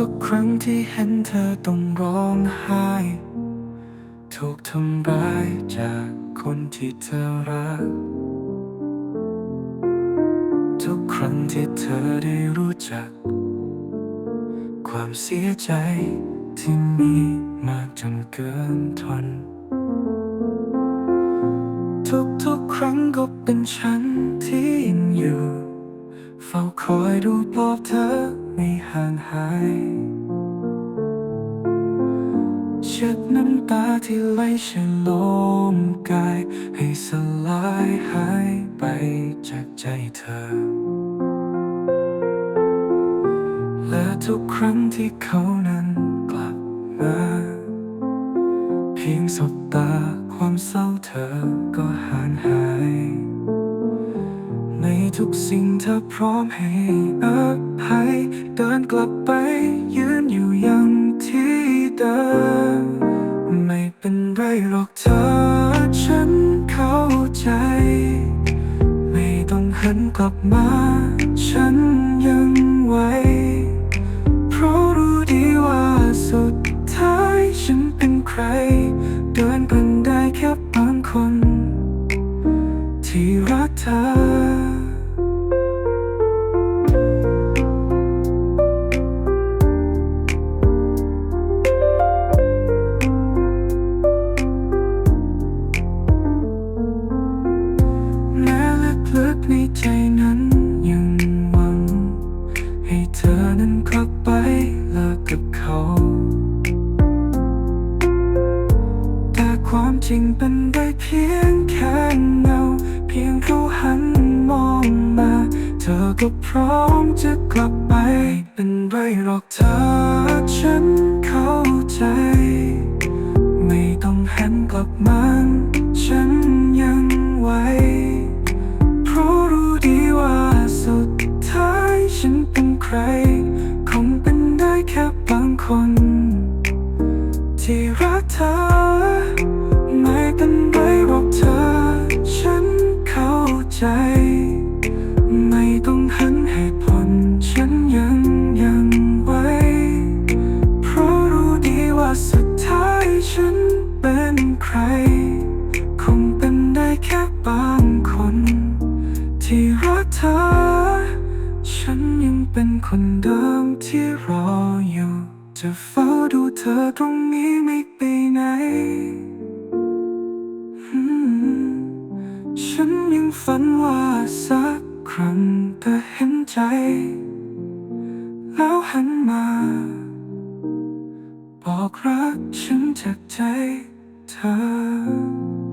ทุกครั้งที่เห็นเธอต้องร้องไห้ ถูกทำร้ายจากคนที่เธอรัก ทุกครั้งที่เธอได้รู้จัก ความเสียใจที่มีมากจนเกินทน ทุกๆครั้งก็เป็นฉันที่ยังอยู่ เฝ้าคอยดูปลอบเธอ ไม่ห่างหายเช็ดน้ำตาที่ไหลฉลมกาย ให้สลายหายไปจากใจเธอ และทุกครั้งที่เขานั้นกลับมา เพียงสบตาความเศร้าเธอก็ห่างหาย กสิ่งเธอพร้อมให้อภัยเดินกลับไปยืนอยู่ยังที่เดิมไม่เป็นไรหรอกเธอ ฉันเข้าใจ ไม่ต้องหันกลับมา ฉันยังไหวเพราะรู้ดีว่าสุดท้ายฉันเป็นใคร เดินกันได้แค่บางคน ที่รักเธอ นั้นกลับไปเลิกกับเขา แต่ความจริงเป็นได้เพียงแค่เงา เพียงเขาหันมองมา เธอก็พร้อมจะกลับไป เป็นไรหรอกเธอฉันเข้าใจ ไม่ต้องหันกลับมาฉันยังไหวเพราะรู้ดีว่าสุดท้ายฉันเป็นใคร คนเดิมที่รออยู่ จะเฝ้าดูเธอตรงนี้ไม่ไปไหน ฉันยังฝันว่าสักครั้งเธอเห็นใจ แล้วหันมา บอกรักฉันจากใจเธอ